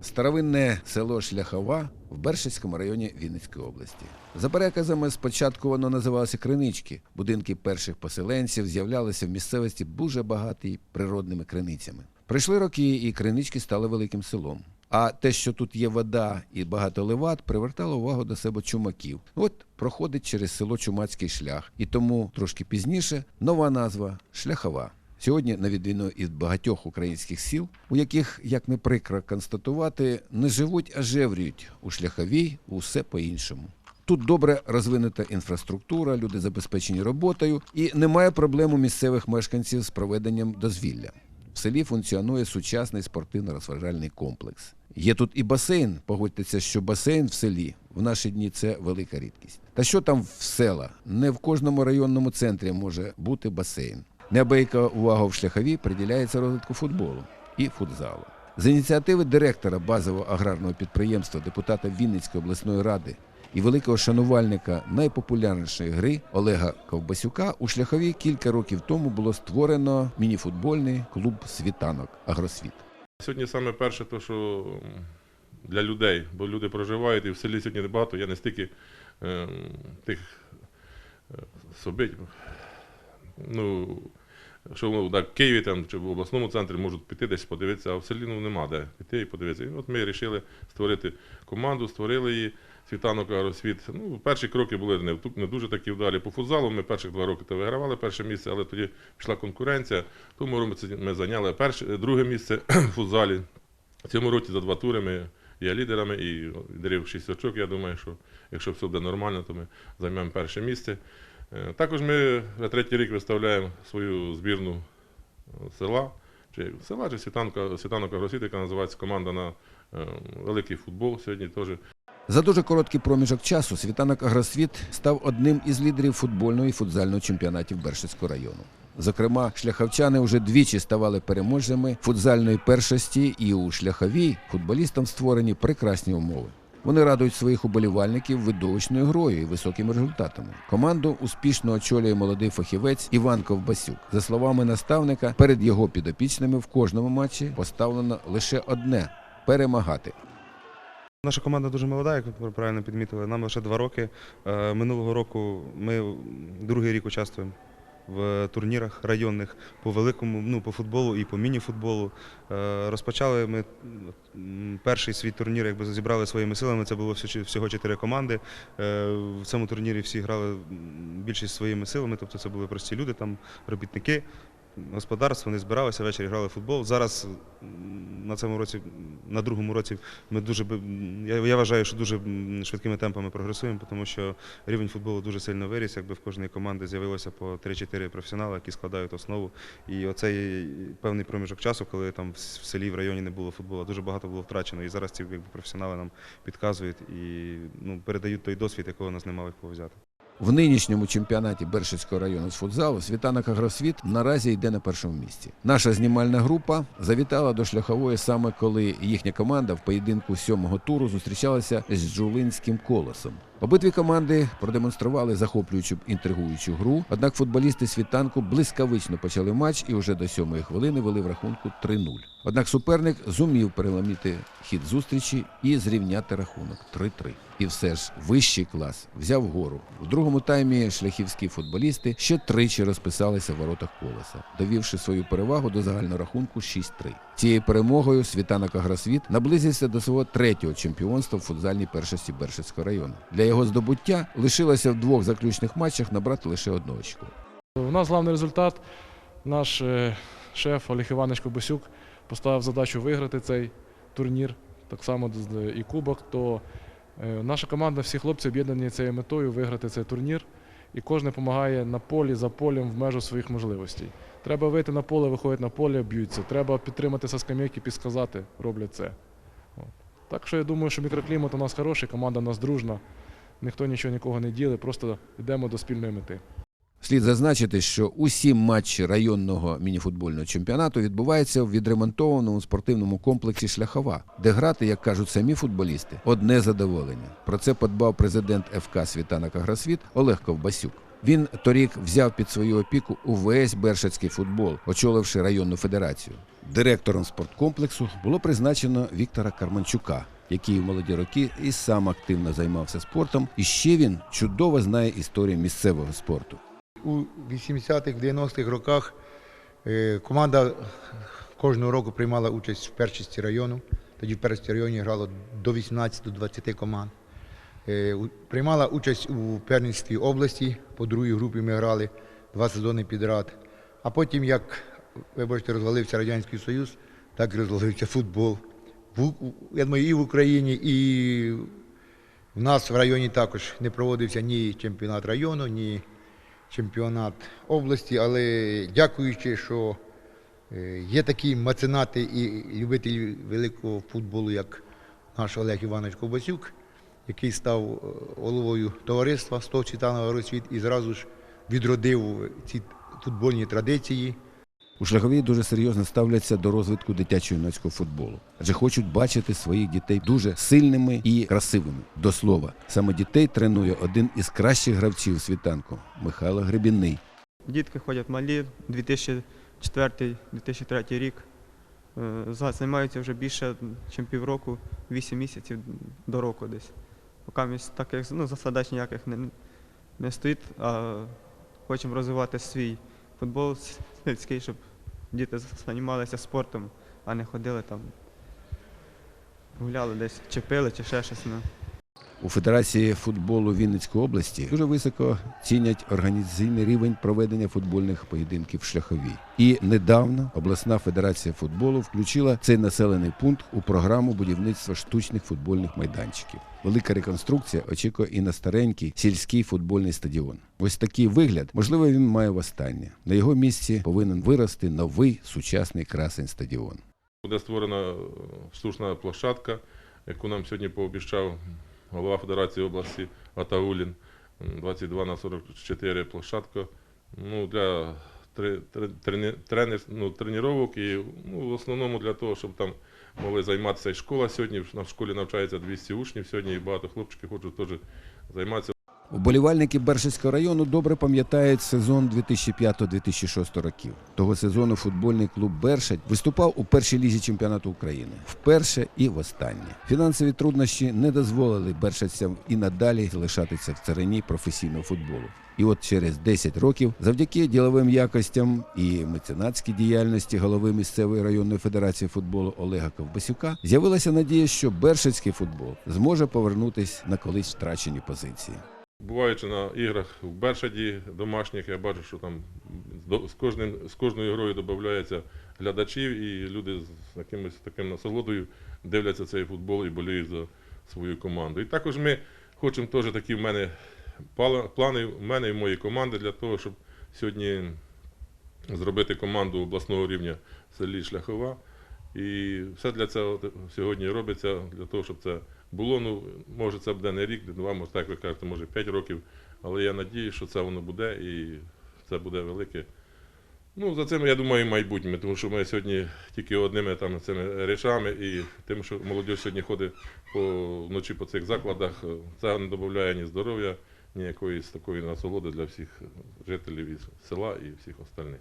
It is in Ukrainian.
Старовинне село Шляхова в Бершицькому районі Вінницької області. За переказами, спочатку воно називалося Кринички. Будинки перших поселенців з'являлися в місцевості дуже багаті природними криницями. Прийшли роки, і кринички стали великим селом. А те, що тут є вода і багато леват, привертало увагу до себе чумаків. От проходить через село Чумацький шлях, і тому трошки пізніше нова назва Шляхова. Сьогодні, на відміну від багатьох українських сіл, у яких, як не прикро констатувати, не живуть, а жеврюють у шляховій усе по-іншому. Тут добре розвинута інфраструктура, люди забезпечені роботою, і немає проблем у місцевих мешканців з проведенням дозвілля. В селі функціонує сучасний спортивно-розважальний комплекс. Є тут і басейн. Погодьтеся, що басейн в селі в наші дні це велика рідкість. Та що там в села? Не в кожному районному центрі може бути басейн. Неабияка увага в шляхові приділяється розвитку футболу і футзалу. З ініціативи директора базового аграрного підприємства, депутата Вінницької обласної ради і великого шанувальника найпопулярнішої гри Олега Ковбасюка у шляхові кілька років тому було створено мініфутбольний клуб світанок Агросвіт. Сьогодні саме перше, то, що для людей, бо люди проживають, і в селі сьогодні небагато, я не стільки е, тих собить. Ну, що ну, в Києві там, чи в обласному центрі можуть піти десь подивитися, а в селі ну, нема де піти і подивитися. І от ми вирішили створити команду, створили її. Світанок Агросвіт. Ну, перші кроки були не, не дуже такі вдалі по футзалу. Ми перших два роки вигравали перше місце, але тоді пішла конкуренція. Тому році ми зайняли перше, друге місце в футзалі. В цьому році за два тури ми є лідерами і лідерів 6 очок. Я думаю, що якщо все буде нормально, то ми займемо перше місце. Е, Також ми на третій рік виставляємо свою збірну е, села, чи села, чи світанка, світанок Агросвіт, яка називається команда на е, великий футбол. Сьогодні теж За дуже короткий проміжок часу світанок Агросвіт став одним із лідерів футбольного і футзального чемпіонатів Бершицького району. Зокрема, шляховчани вже двічі ставали переможцями футзальної першості, і у шляховій футболістам створені прекрасні умови. Вони радують своїх уболівальників видовищною грою і високими результатами. Команду успішно очолює молодий фахівець Іван Ковбасюк. За словами наставника, перед його підопічними в кожному матчі поставлено лише одне перемагати. Наша команда дуже молода, як ви правильно підмітили. Нам лише два роки. Е, Минулого року ми другий рік участвуємо в турнірах районних по великому, ну по футболу і по міні-футболу. Е, Розпочали ми перший свій турнір, якби зібрали своїми силами. Це було всього- чотири команди. Е, В цьому турнірі всі грали більшість своїми силами, тобто це були прості люди, там робітники. Господарство, вони збиралися ввечері, грали в футбол. Зараз на цьому році, на другому році, ми дуже я, я вважаю, що дуже швидкими темпами прогресуємо, тому що рівень футболу дуже сильно виріс. Якби в кожної команди з'явилося по 3-4 професіонали, які складають основу. І оцей певний проміжок часу, коли там в селі, в районі не було футболу, дуже багато було втрачено. І зараз ці якби, професіонали нам підказують і ну, передають той досвід, якого нас немає кого взяти. В нинішньому чемпіонаті Бершицького району з футзалу світанок Агросвіт наразі йде на першому місці. Наша знімальна група завітала до шляхової саме коли їхня команда в поєдинку сьомого туру зустрічалася з Джулинським колосом. Обидві команди продемонстрували захоплюючу інтригуючу гру. Однак футболісти світанку блискавично почали матч і вже до сьомої хвилини вели в рахунку 3-0. Однак суперник зумів переламити хід зустрічі і зрівняти рахунок 3-3. І все ж вищий клас взяв гору. В другому таймі шляхівські футболісти ще тричі розписалися в воротах колеса, довівши свою перевагу до загального рахунку 6-3. Цією перемогою світанок Агросвіт наблизився до свого третього чемпіонства в футзальній першості Бершицького району. Для його здобуття лишилося в двох заключних матчах набрати лише одне очко. У нас головний результат. Наш е, шеф Олег Іванович Кобасюк поставив задачу виграти цей турнір, так само і кубок. То е, наша команда, всі хлопці об'єднані цією метою виграти цей турнір. І кожен допомагає на полі, за полем, в межу своїх можливостей. Треба вийти на поле, виходять на поле, б'ються. Треба підтримати со скам'яки, підсказати, роблять це. Так що я думаю, що мікроклімат у нас хороший, команда у нас дружна, ніхто нічого нікого не ділить, просто йдемо до спільної мети. Слід зазначити, що усі матчі районного мініфутбольного чемпіонату відбуваються в відремонтованому спортивному комплексі Шляхова, де грати, як кажуть самі футболісти, одне задоволення. Про це подбав президент ФК Світанок Агросвіт Олег Ковбасюк. Він торік взяв під свою опіку увесь бершацький футбол, очоливши районну федерацію. Директором спорткомплексу було призначено Віктора Карманчука, який в молоді роки і сам активно займався спортом, і ще він чудово знає історію місцевого спорту. У 80-х, 90-х роках е, команда кожного року приймала участь в першості району. Тоді в першості районі грало до 18-20 команд. Е, Приймала участь у первенстві області. По другій групі ми грали два сезони підряд. А потім, як, вибачте, розвалився Радянський Союз, так і розвалився футбол. Я думаю, і в Україні, і в нас в районі також не проводився ні чемпіонат району, ні чемпіонат області, але дякуючи, що е, є такі меценати і любителі великого футболу, як наш Олег Іванович Ковбасюк, який став е, головою товариства «100 Цвітановий розсвіт і зразу ж відродив ці футбольні традиції. У шляховій дуже серйозно ставляться до розвитку дитячого юнацького футболу, адже хочуть бачити своїх дітей дуже сильними і красивими. До слова, саме дітей тренує один із кращих гравців світанку Михайло Гребінний. Дітки ходять малі, 2004-2003 рік. Е, за- Займаються вже більше, ніж півроку, 8 місяців до року десь. Поки таких ну, засадач ніяких не, не стоїть, а хочемо розвивати свій футбол сільський, щоб діти займалися спортом, а не ходили там, гуляли десь, чи пили, чи ще щось. Ну. У Федерації футболу Вінницької області дуже високо цінять організаційний рівень проведення футбольних поєдинків в шляховій. І недавно обласна федерація футболу включила цей населений пункт у програму будівництва штучних футбольних майданчиків. Велика реконструкція очікує і на старенький сільський футбольний стадіон. Ось такий вигляд, можливо, він має востаннє. На його місці повинен вирости новий сучасний красень стадіон. Буде створена е, штучна площадка, яку нам сьогодні пообіцяв голова Федерації області Атаулін. 22 на 44 площадка. Ну, для тре- тре- тренер, ну, тренувань і ну, в основному для того, щоб там могли займатися і школа сьогодні. На школі навчається 200 учнів сьогодні, і багато хлопчиків хочуть теж займатися. Уболівальники Бершицького району добре пам'ятають сезон 2005-2006 років. Того сезону футбольний клуб Бершать виступав у першій лізі чемпіонату України вперше і востаннє. Фінансові труднощі не дозволили бершацям і надалі залишатися в царині професійного футболу. І от через 10 років, завдяки діловим якостям і меценатській діяльності голови місцевої районної федерації футболу Олега Ковбасюка, з'явилася надія, що бершацький футбол зможе повернутись на колись втрачені позиції. Буваючи на іграх в Бершаді домашніх, я бачу, що там з, кожним, з кожною грою додається глядачів, і люди з якимось таким насолодою дивляться цей футбол і боліють за свою команду. І також ми хочемо теж такі в мене плани в мене і в моїй команди для того, щоб сьогодні зробити команду обласного рівня в селі Шляхова. І все для цього сьогодні робиться, для того, щоб це було. Ну, може, це буде не рік, не два, може, так ви кажете, може 5 років. Але я надію, що це воно буде і це буде велике. Ну, за цим, я думаю, і майбутнє, тому що ми сьогодні тільки одними там цими речами і тим, що молодь сьогодні ходить по, вночі по цих закладах, це не додає ні здоров'я, ні якоїсь такої насолоди для всіх жителів із села і всіх остальних.